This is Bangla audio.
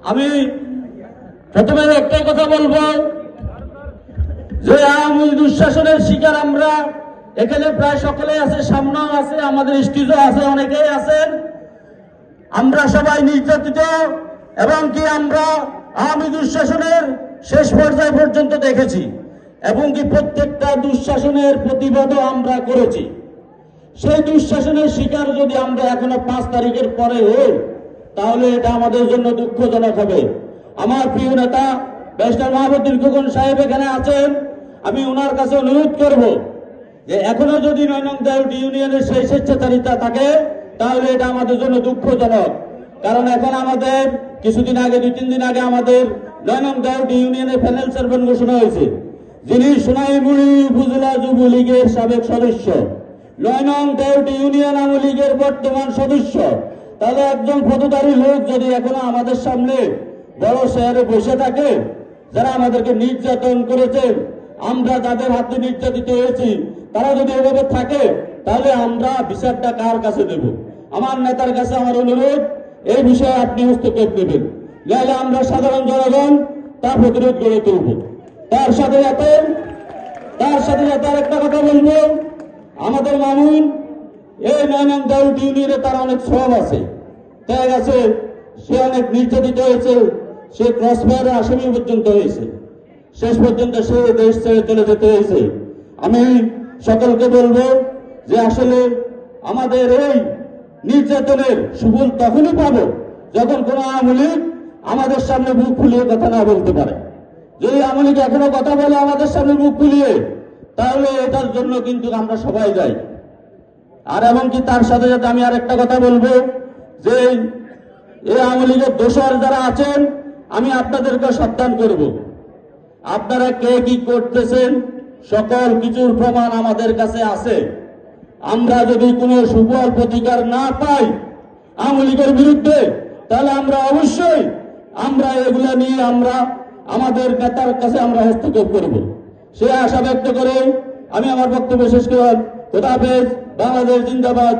আমি প্রথমে একটাই কথা বলব যে আওয়ামী দুঃশাসনের শিকার আমরা। এখানে প্রায় সকলে আছে, সামনেও আছে, আমাদের স্টেজও আছে, অনেকেই আছেন। আমরা সবাই নির্যাতিত এবং কি আমরা আওয়ামী দুঃশাসনের শেষ পর্যায় পর্যন্ত দেখেছি এবং কি প্রত্যেকটা দুঃশাসনের প্রতিবাদও আমরা করেছি। সেই দুঃশাসনের শিকার যদি আমরা এখনও পাঁচ তারিখের পরে হই তাহলে এটা আমাদের জন্য দুঃখজনক হবে। আমার প্রিয় নেতা, ব্যারিস্টার মাহবুদ্দিন খোকন সাহেব এখানে আছেন। আমি ওনার কাছে অনুরোধ করব যে এখনও যদি নয়নং দেউটি ইউনিয়নের সেই স্বেচ্ছাচারিতা থাকে, তাহলে এটা আমাদের জন্য দুঃখজনক। কারণ এখন আমাদের, কিছুদিন আগে, দুই, তিন দিন আগে আমাদের নয়নং দেউটি ইউনিয়নের প্যানেল চেয়ারম্যান ঘোষণা হয়েছে। যিনি সোনাইমুড়ি উপজেলা যুবলীগের সাবেক সদস্য। নয়নং দেউটি ইউনিয়ন আওয়ামী লীগের বর্তমান সদস্য। তাহলে একজন পদধারী লোক যদি এখনও আমাদের সামনে বড় শহরে বসে থাকে, যারা আমাদেরকে নির্যাতন করেছেন আমরা যাদের হাতে নির্যাতিত হয়েছি, তারা যদি এভাবে থাকে, তাহলে আমরা বিচারটা কার কাছে দেব? আমার নেতার কাছে আমার অনুরোধ, এই বিষয়ে আপনি হস্তক্ষেপ নেবেন। নাহলে আমরা সাধারণ জনগণ তার প্রতিরোধ গড়ে তুলব। তার সাথে সাথে, তার সাথে সাথে আরেকটা কথা বলব। আমাদের মামুন এই নয়নাম দাউদ ইউনিয়নে তার অনেক শ্রম আছে। তাই আছে, সে অনেক নির্যাতিত হয়েছে, সে ক্রসফায়ারের আসামি পর্যন্ত হয়েছে। শেষ পর্যন্ত সে দেশ ছেড়ে চলে যেতে হয়েছে। আমি সকলকে বলব যে আসলে আমাদের এই নির্যাতনের সুফল তখনই পাবো যখন কোনো আওয়ামী লীগ আমাদের সামনে মুখ খুলিয়ে কথা না বলতে পারে। যদি আওয়ামী লীগ এখনও কথা বলে আমাদের সামনে মুখ খুলিয়ে তাহলে এটার জন্য কিন্তু আমরা সবাই যাই আর এমনকি তার সাথে সাথে আমি আর একটা কথা বলব, যে এই আওয়ামী লীগের দোষর যারা আছেন, আমি আপনাদেরকে সাবধান করব। আপনারা কে কি করতেছেন, সকল কিছুর প্রমাণ আমাদের কাছে আছে। আমরা যদি কোনো সুফল প্রতিকার না পাই আওয়ামী লীগের বিরুদ্ধে, তাহলে আমরা অবশ্যই আমরা এগুলা নিয়ে আমরা আমাদের নেতার কাছে আমরা হস্তক্ষেপ করব। সে আশা ব্যক্ত করে আমি আমার বক্তব্য শেষ করলাম খোদা হাফেজ বাংলাদেশ জিন্দাবাদ।